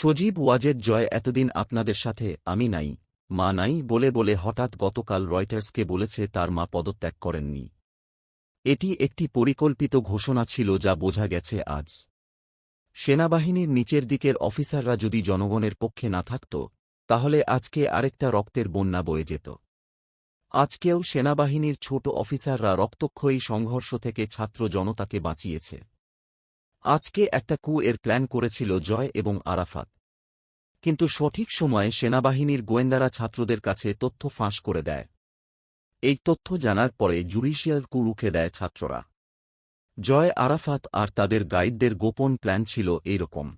সজীব ওয়াজেদ জয়, এতদিন আপনাদের সাথে, আমি নাই, মা নাই বলে বলে হঠাৎ গতকাল রয়টার্সকে বলেছে তার মা পদত্যাগ করেননি। এটি একটি পরিকল্পিত ঘোষণা ছিল যা বোঝা গেছে আজ। সেনাবাহিনীর নিচের দিকের অফিসাররা যদি জনগণের পক্ষে না থাকত, তাহলে আজকে আরেকটা রক্তের বন্যা বয়ে যেত। আজকেও সেনাবাহিনীর ছোট অফিসাররা রক্তক্ষয়ী সংঘর্ষ থেকে ছাত্র জনতাকে বাঁচিয়েছে। আজকে একটা কু এর প্ল্যান করেছিল জয় এবং আরাফাত। কিন্তু সঠিক সময়ে সেনাবাহিনীর গোয়েন্দারা ছাত্রদের কাছে তথ্য ফাঁস করে দেয়। এই তথ্য জানার পরে জুডিশিয়াল কু রুখে দেয় ছাত্ররা। জয়, আরাফাত আর তাদের গাইডদের গোপন প্ল্যান ছিল এইরকম।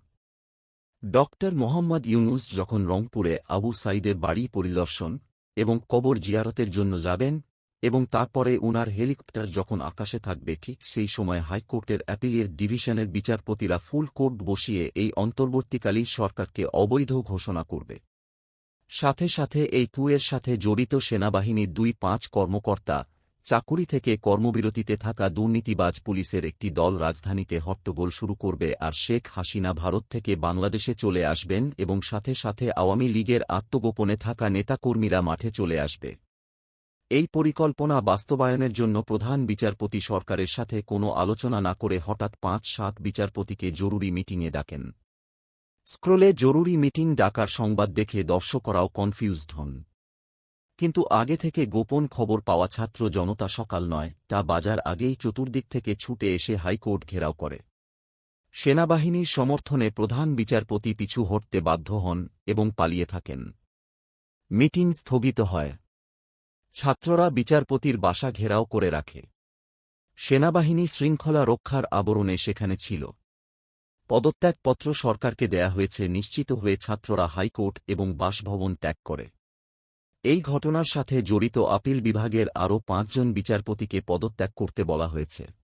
ডক্টর মোহাম্মদ ইউনুস যখন রংপুরে আবু সাইদের বাড়ি পরিদর্শন এবং কবর জিয়ারতের জন্য যাবেন এবং তারপরে উনার হেলিকপ্টার যখন আকাশে থাকবে ঠিক সেই সময় হাইকোর্টের অ্যাপিলের ডিভিশনের বিচারপতিরা ফুল কোর্ট বসিয়ে এই অন্তর্বর্তীকালীন সরকারকে অবৈধ ঘোষণা করবে। সাথে সাথে এই কুয়ের সাথে জড়িত সেনাবাহিনীর দুই পাঁচ কর্মকর্তা চাকুরি থেকে কর্মবিরতিতে থাকা দুর্নীতিবাজ পুলিশের একটি দল রাজধানীতে হট্টগোল শুরু করবে আর শেখ হাসিনা ভারত থেকে বাংলাদেশে চলে আসবেন এবং সাথে সাথে আওয়ামী লীগের আত্মগোপনে থাকা নেতাকর্মীরা মাঠে চলে আসবে। এই পরিকল্পনা বাস্তবায়নের জন্য প্রধান বিচারপতি সরকারের সাথে কোনো আলোচনা না করে হঠাৎ পাঁচ সাত বিচারপতিকে জরুরি মিটিংয়ে ডাকেন। স্ক্রোলে জরুরি মিটিং ডাকার সংবাদ দেখে দর্শকরাও কনফিউজড হন। কিন্তু আগে থেকে গোপন খবর পাওয়া ছাত্র জনতা সকাল নয়, তা বাজার আগেই চতুর্দিক থেকে ছুটে এসে হাইকোর্ট ঘেরাও করে। সেনাবাহিনীর সমর্থনে প্রধান বিচারপতি পিছু হটতে বাধ্য হন এবং পালিয়ে থাকেন। মিটিং স্থগিত হয়। ছাত্ররা বিচারপতির বাসা ঘেরাও করে রাখে। সেনাবাহিনী শৃঙ্খলা রক্ষার আবরণে সেখানে ছিল। পদত্যাগপত্র সরকারকে দেয়া হয়েছে নিশ্চিত হয়ে ছাত্ররা হাইকোর্ট এবং বাসভবন ত্যাগ করে। এই ঘটনার সাথে জড়িত আপিল বিভাগের আরও পাঁচজন বিচারপতিকে পদত্যাগ করতে বলা হয়েছে।